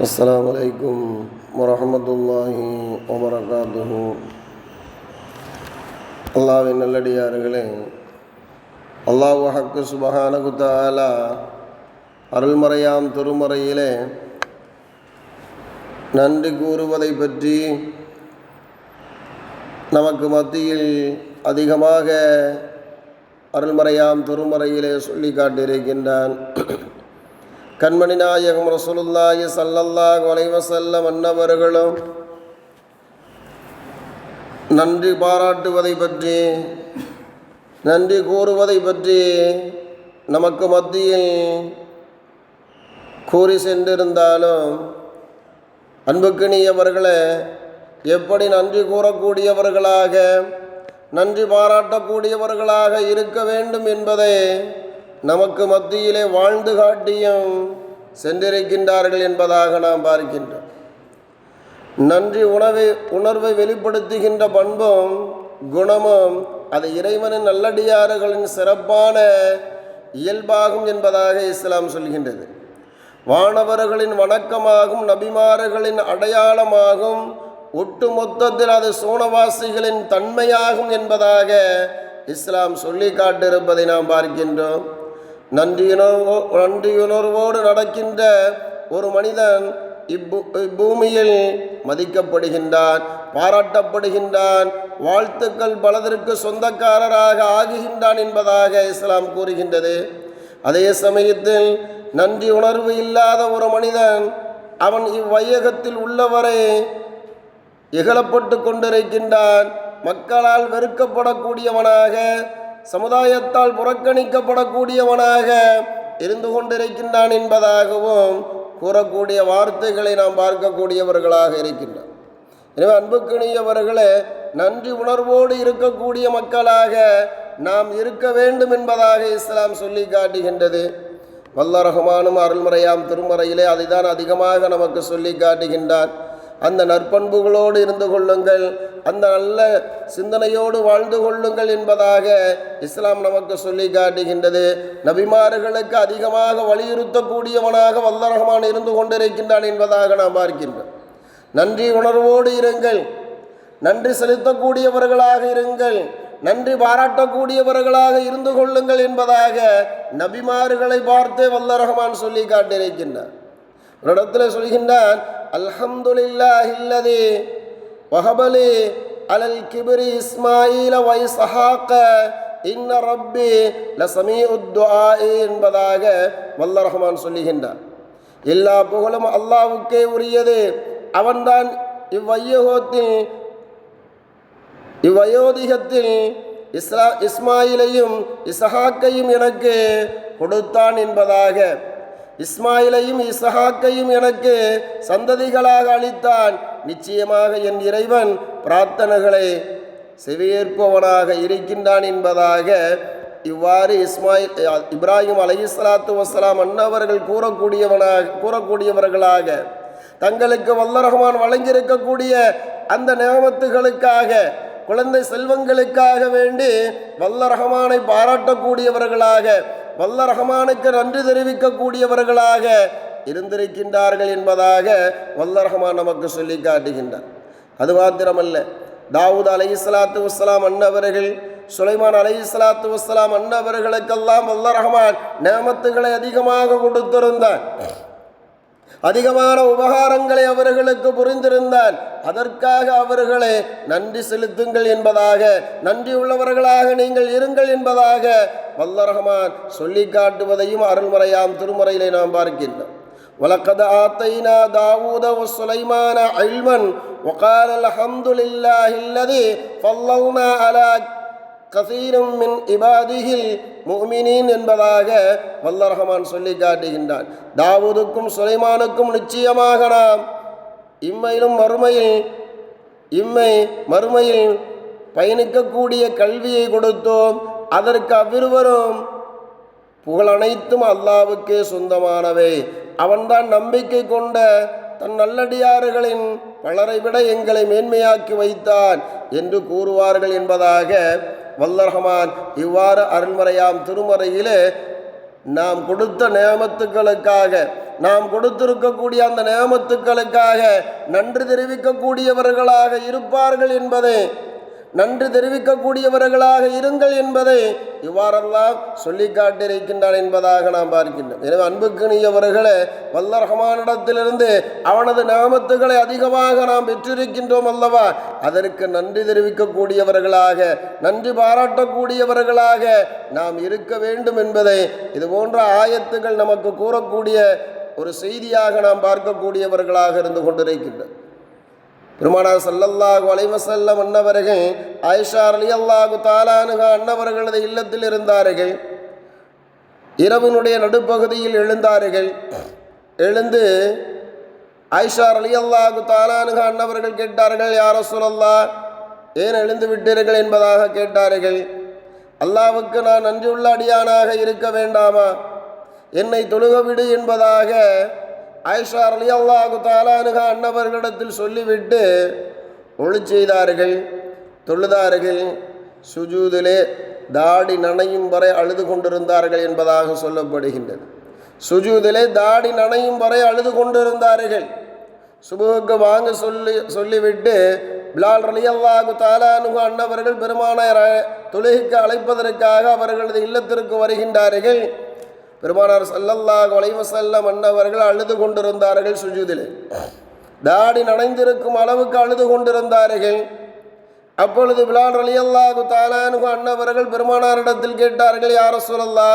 السلام عليكم ورحمة الله وبركاته அல்லாவின் நல்லடியார்களே அல்லாஹ் ஹக்கு சுபஹானகு தஆலா அருள்மறையாம் திருமறையிலே நன்றி கூறுவதை பற்றி நமக்கு மத்தியில் அதிகமாக அருள்மறையாம் திருமறையிலே சொல்லி காட்டியிருக்கின்றான் கண்மணி நாயகம் ரசூலுல்லாஹி ஸல்லல்லாஹு அலைஹி வஸல்லம் அன்னவர்களும் நன்றி பாராட்டுவதை பற்றி நன்றி கூறுவதை பற்றி நமக்கு மத்தியில் கூறி சென்றிருந்தாலும் அன்புக்கினியவர்களே எப்படி நன்றி கூறக்கூடியவர்களாக நன்றி பாராட்டக்கூடியவர்களாக இருக்க வேண்டும் என்பதை நமக்கு மத்தியிலே வாழ்ந்து காட்டியும் சென்றிருக்கின்றார்கள் என்பதாக நாம் பார்க்கின்றோம். நன்றி உணவை உணர்வை வெளிப்படுத்துகின்ற பண்பும் குணமும் அது இறைவனின் நல்லடியாறுகளின் சிறப்பான இயல்பாகும் என்பதாக இஸ்லாம் சொல்கின்றது. வானவர்களின் வணக்கமாகும் நபிமாறுகளின் அடையாளமாகும் ஒட்டுமொத்தத்தில் அது சூனவாசிகளின் தன்மையாகும் என்பதாக இஸ்லாம் சொல்லி காட்டிருப்பதை நாம் பார்க்கின்றோம். நன்றியுணர்வோ நன்றியுணர்வோடு நடக்கின்ற ஒரு மனிதன் இப்பூ இப்பூமியில் மதிக்கப்படுகின்றான் பாராட்டப்படுகின்றான் வாழ்த்துக்கள் பலதற்கு சொந்தக்காரராக ஆகுகின்றான் என்பதாக இஸ்லாம் கூறுகின்றது. அதே சமயத்தில் நன்றி உணர்வு இல்லாத ஒரு மனிதன் அவன் இவ்வையகத்தில் உள்ளவரை இகழப்பட்டு கொண்டிருக்கின்றான். மக்களால் வெறுக்கப்படக்கூடியவனாக சமுதாயத்தால் புறக்கணிக்கப்படக்கூடியவனாக இருந்து கொண்டிருக்கின்றான் என்பதாகவும் கூறக்கூடிய வார்த்தைகளை நாம் பார்க்கக்கூடியவர்களாக இருக்கின்றோம். எனவே அன்புக்கிணியவர்களே நன்றி உணர்வோடு இருக்கக்கூடிய மக்களாக நாம் இருக்க வேண்டும் என்பதாக இஸ்லாம் சொல்லி காட்டுகின்றது. வல்ல ரஹ்மானும் அருள்முறையாம் திருமறையிலே அதைதான் அதிகமாக நமக்கு சொல்லி காட்டுகின்றான் அந்த நற்பண்புகளோடு இருந்து கொள்ளுங்கள். அந்த நல்ல சிந்தனையோடு வாழ்ந்து கொள்ளுங்கள் என்பதாக இஸ்லாம் நமக்கு சொல்லி காட்டுகின்றது. நபிமார்களுக்கு அதிகமாக வலியுறுத்தக்கூடியவனாக வல்ல ரஹ்மான் இருந்து கொண்டிருக்கின்றான் என்பதாக நாம் பார்க்கின்றோம். நன்றி உணர்வோடு இருங்கள். நன்றி செலுத்தக்கூடியவர்களாக இருங்கள். நன்றி பாராட்டக்கூடியவர்களாக இருந்து கொள்ளுங்கள் என்பதாக நபிமார்களை பார்த்தே வல்ல ரஹ்மான் சொல்லி காட்டியிருக்கின்றார். ஒரு இடத்துல சொல்கின்றான் அல்ஹம்துலில்லாஹில்லதி வஹபலி அலல் கிபிரி இஸ்மாயில வை சஹாக்க இன்ன ரப்பி லசமீ உத்வாஇ என்பதாக வல்ல ரஹ்மான் சொல்லுகின்றார். எல்லா புகழும் அல்லாவுக்கே உரியது. அவன்தான் இவ்வையோகத்தில் இவ்வயோதிகத்தில் இஸ்லா இஸ்மாயிலையும் இசஹாக்கையும் எனக்கு கொடுத்தான் என்பதாக இஸ்மாயிலையும் இசஹாக்கையும் எனக்கு சந்ததிகளாக அளித்தான். நிச்சயமாக என் இறைவன் பிரார்த்தனைகளை செவியேற்பவனாக இருக்கின்றான் என்பதாக இவ்வாறு இஸ்மாயில் இப்ராஹிம் அலி சலாத்து வசலாம் அன்னவர்கள் கூறக்கூடியவனாக கூறக்கூடியவர்களாக தங்களுக்கு வல்ல ரஹ்மான் வழங்கியிருக்கக்கூடிய அந்த நியமத்துகளுக்காக குழந்தை செல்வங்களுக்காக வேண்டி வல்ல ரஹமானை பாராட்டக்கூடியவர்களாக வல்ல ரஹமானுக்கு நன்றி தெரிவிக்கக்கூடியவர்களாக இருந்திருக்கின்றார்கள் என்பதாக வல்ல ரஹமான் நமக்கு சொல்லி காட்டுகின்றார். அது மாத்திரமல்ல தாவூத் அலை இஸ்லாத்து வஸ்லாம் அன்னவர்கள் சுலைமான் அலை இஸ்லாத்து வஸ்லாம் அன்னவர்களுக்கெல்லாம் வல்ல ரஹமான் நேமத்துகளை அதிகமாக கொடுத்திருந்தான் அதிகமான உபகாரங்களை அவர்களுக்கு புரிந்திருந்தான் அதற்காக அவர்களை நன்றி செலுத்துங்கள் என்பதாக நன்றி உள்ளவர்களாக நீங்கள் இருங்கள் என்பதாக வல்லரஹமான் சொல்லி காட்டுவதையும் அருள்முறையாம் திருமுறையிலே நாம் பார்க்கின்றோம் ولقد آتينا داود وسليمان علما وقال الحمد لله الذي فضلنا على கசீரும் மின் இபாதிகில் முமினின் என்பதாக வல்ல ரஹமான் சொல்லி காட்டுகின்றான். தாவூதுக்கும் சுலைமானுக்கும் நிச்சயமாக நாம் இம்மையிலும் மறுமையில் இம்மை மறுமையில் பயணிக்கக்கூடிய கல்வியை கொடுத்தோம். அதற்கு அவ்விருவரும் புகழ் அனைத்தும் அல்லாவுக்கே சொந்தமானவை. அவன்தான் நம்பிக்கை கொண்ட தன் நல்லடியாறுகளின் பலரை விட எங்களை மேன்மையாக்கி வைத்தான் என்று கூறுவார்கள் என்பதாக வல்லரஹமான் இவ்வாறு அருள்மறையாம் திருமறையிலே நாம் கொடுத்த நியமத்துக்களுக்காக நாம் கொடுத்திருக்கக்கூடிய அந்த நேமத்துக்களுக்காக நன்றி தெரிவிக்கக்கூடியவர்களாக இருப்பார்கள் என்பதை நன்றி தெரிவிக்கக்கூடியவர்களாக இருங்கள் என்பதை இவ்வாறெல்லாம் சொல்லி காட்டியிருக்கின்றான் என்பதாக நாம் பார்க்கின்றோம். எனவே அன்புக்குரியவர்களே வல்ல ரஹ்மானிடத்திலிருந்து அவனது நாமத்துகளை அதிகமாக நாம் பெற்றிருக்கின்றோம் அல்லவா? அதற்கு நன்றி தெரிவிக்கக்கூடியவர்களாக நன்றி பாராட்டக்கூடியவர்களாக நாம் இருக்க வேண்டும் என்பதை இது போன்ற ஆயத்துகள் நமக்கு கூறக்கூடிய ஒரு செய்தியாக நாம் பார்க்கக்கூடியவர்களாக இருந்து கொண்டிருக்கின்றோம். பெருமானார் சல்லல்லாஹு அலைவசல்லம் அன்னவர்கள் ஆயிஷா அலி அல்லாஹு தாலானுக அன்னவர்களது இல்லத்தில் இருந்தார்கள். இரவினுடைய நடுப்பகுதியில் எழுந்தார்கள். எழுந்து ஆயிஷா அலி அல்லாஹு தாலானுக அன்னவர்கள் கேட்டார்கள் யார சொல்லல்லா ஏன் எழுந்து விட்டீர்கள்? என்பதாக கேட்டார்கள். அல்லாவுக்கு நான் நன்றியுள்ள அடியானாக இருக்க வேண்டாமா? என்னை தொழுக விடு என்பதாக ஆயிஷா அலி அல்லாஹு தாலானுகா அன்னவர்களிடத்தில் சொல்லிவிட்டு ஒளி செய்தார்கள் தொழுதார்கள் சுஜூதிலே தாடி நனையும் வரை அழுது கொண்டிருந்தார்கள் என்பதாக சொல்லப்படுகின்றது. சுஜூதிலே தாடி நனையும் வரை அழுது கொண்டிருந்தார்கள். சுபுவுக்கு வாங்க சொல்லி சொல்லிவிட்டு பிலால் ரலியல்லாஹு தாலானுகு அன்னவர்கள் பெருமானார் தொழுகைக்கு அழைப்பதற்காக அவர்களது இல்லத்திற்கு வருகின்றார்கள். பெருமானார் சல்லல்லாஹு செல்ல அன்னவர்கள் அழுது கொண்டிருந்தார்கள் சுஜூதிலே. தாடி நனைந்திருக்கும் அளவுக்கு அழுது கொண்டிருந்தார்கள். அப்பொழுது பிலால் அலியல்லாஹு தாலானுகு அன்னவர்கள் பெருமானாரிடத்தில் கேட்டார்கள் யார சொல்லல்லா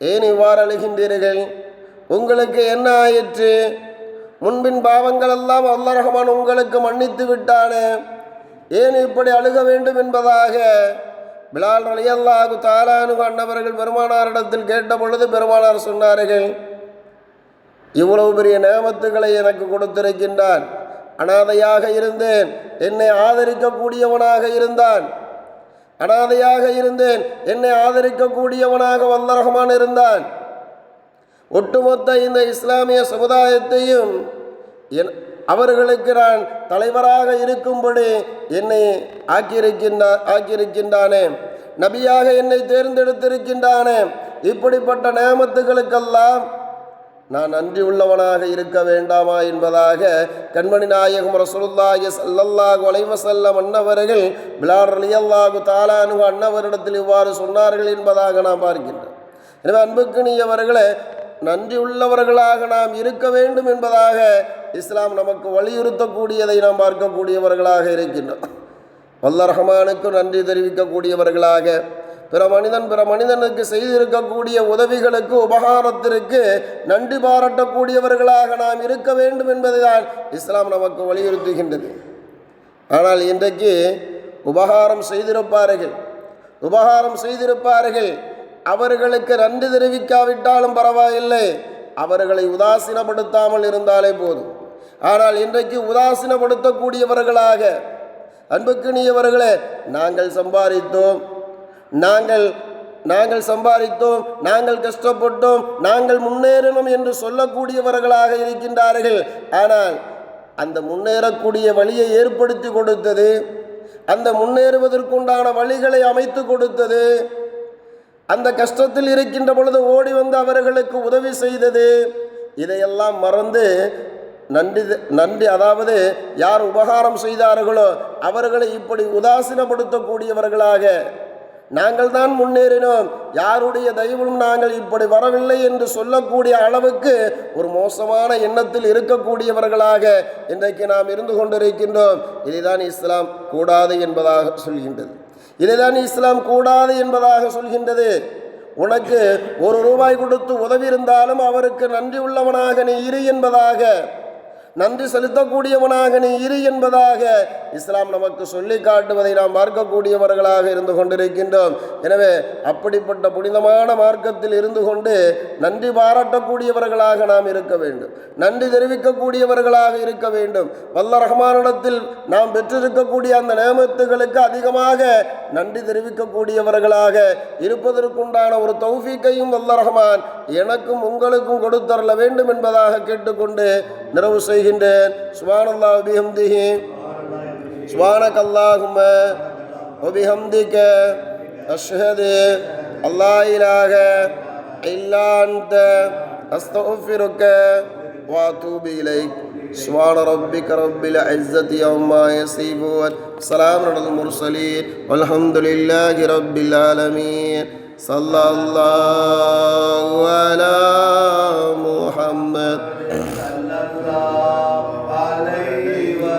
ஏன் இவ்வாறு அழுகின்றீர்கள்? உங்களுக்கு என்ன ஆயிற்று? முன்பின் பாவங்கள் எல்லாம் அல்ல ரஹ்மான் உங்களுக்கு மன்னித்து விட்டானே. ஏன் இப்படி அழுக வேண்டும் என்பதாக பிலால் ரலியல்லாஹு தாலானு அண்ணவர்கள் பெருமானாரிடத்தில் கேட்ட பொழுது பெருமானார் சொன்னார்கள் இவ்வளவு பெரிய நேமத்துகளை எனக்கு கொடுத்திருக்கின்றான். அனாதையாக இருந்தேன். என்னை ஆதரிக்கக்கூடியவனாக இருந்தான். அனாதையாக இருந்தேன். என்னை ஆதரிக்கக்கூடியவனாக வல்ல ரஹ்மான் இருந்தான். ஒட்டுமொத்த இந்த இஸ்லாமிய சமுதாயத்தையும் என் அவர்களுக்கு நான் தலைவராக இருக்கும்படி என்னை ஆக்கியிருக்கின்றா ஆக்கியிருக்கின்றானே. நபியாக என்னை தேர்ந்தெடுத்திருக்கின்றானே. இப்படிப்பட்ட நேமத்துகளுக்கெல்லாம் நான் நன்றி உள்ளவனாக இருக்க வேண்டாமா என்பதாக கண்மணி நாயகம் ரசூலுல்லாஹி சல்லல்லாஹு அலைஹி வஸல்லம் அன்னவர்கள் பிலால் ரலியல்லாஹு தாலானு அன்னவரிடத்தில் இவ்வாறு சொன்னார்கள் என்பதாக நாம் பார்க்கின்றோம். எனவே அன்புக்குரியவர்களே நன்றி உள்ளவர்களாக நாம் இருக்க வேண்டும் என்பதாக இஸ்லாம் நமக்கு வலியுறுத்தக்கூடியதை நாம் பார்க்கக்கூடியவர்களாக இருக்கின்றோம். வல்ல ரஹமானுக்கு நன்றி தெரிவிக்கக்கூடியவர்களாக பிற மனிதன் பிற மனிதனுக்கு செய்திருக்கக்கூடிய உதவிகளுக்கு உபகாரத்திற்கு நன்றி பாராட்டக்கூடியவர்களாக நாம் இருக்க வேண்டும் என்பதுதான் இஸ்லாம் நமக்கு வலியுறுத்துகின்றது. ஆனால் இன்றைக்கு உபகாரம் செய்திருப்பார்கள் உபகாரம் செய்திருப்பார்கள். அவர்களுக்கு நன்றி தெரிவிக்காவிட்டாலும் பரவாயில்லை அவர்களை உதாசீனப்படுத்தாமல் இருந்தாலே போதும். ஆனால் இன்றைக்கு உதாசீனப்படுத்தக்கூடியவர்களாக அன்புக்குனியவர்களே நாங்கள் சம்பாதித்தோம். நாங்கள் நாங்கள் சம்பாதித்தோம். நாங்கள் கஷ்டப்பட்டோம். நாங்கள் முன்னேறணும் என்று சொல்லக்கூடியவர்களாக இருக்கின்றார்கள். ஆனால் அந்த முன்னேறக்கூடிய வழியை ஏற்படுத்தி கொடுத்தது அந்த முன்னேறுவதற்குண்டான வழிகளை அமைத்து கொடுத்தது அந்த கஷ்டத்தில் இருக்கின்ற பொழுது ஓடி வந்து அவர்களுக்கு உதவி செய்தது இதையெல்லாம் மறந்து நன்றி நன்றி. அதாவது யார் உபகாரம் செய்தார்களோ அவர்களை இப்படி உதாசீனப்படுத்தக்கூடியவர்களாக நாங்கள் தான் முன்னேறினோம். யாருடைய தெய்வம் நாங்கள் இப்படி வரவில்லை என்று சொல்லக்கூடிய அளவுக்கு ஒரு மோசமான எண்ணத்தில் இருக்கக்கூடியவர்களாக இன்றைக்கு நாம் இருந்து கொண்டிருக்கின்றோம். இதைதான் இஸ்லாம் கூடாது என்பதாக சொல்கின்றது. இதைதான் இஸ்லாம் கூடாது என்பதாக சொல்கின்றது. உனக்கு ஒரு ரூபாய் கொடுத்து உதவி இருந்தாலும் அவருக்கு நன்றி உள்ளவனாக நீ இரு என்பதாக நன்றி செலுத்தக்கூடியவனாக நீ இரு என்பதாக இஸ்லாம் நமக்கு சொல்லி காட்டுவதை நாம் பார்க்கக்கூடியவர்களாக இருந்து கொண்டிருக்கின்றோம். எனவே அப்படிப்பட்ட புனிதமான மார்க்கத்தில் இருந்து கொண்டு நன்றி பாராட்டக்கூடியவர்களாக நாம் இருக்க வேண்டும். நன்றி தெரிவிக்கக்கூடியவர்களாக இருக்க வேண்டும். வல்ல ரஹ்மானிடத்தில் நாம் பெற்றிருக்கக்கூடிய அந்த நேமத்துகளுக்கு அதிகமாக நன்றி தெரிவிக்கக்கூடியவர்களாக இருப்பதற்குண்டான ஒரு தௌஃபீக்கையும் வல்ல ரஹ்மான் எனக்கும் உங்களுக்கும் கொடுத்தரல வேண்டும் என்பதாக கேட்டுக்கொண்டு நிறைவு செய்கின்றேன் சுபானல்லா பிஹம்திஹி சுபானக் அல்லாஹும وبحمدك أشهد الله إله إلا أنت أستغفرك وأتوب إليك سبحان ربك رب العزة عما يصفون سلام على المرسلين والحمد لله رب العالمين صلى الله على محمد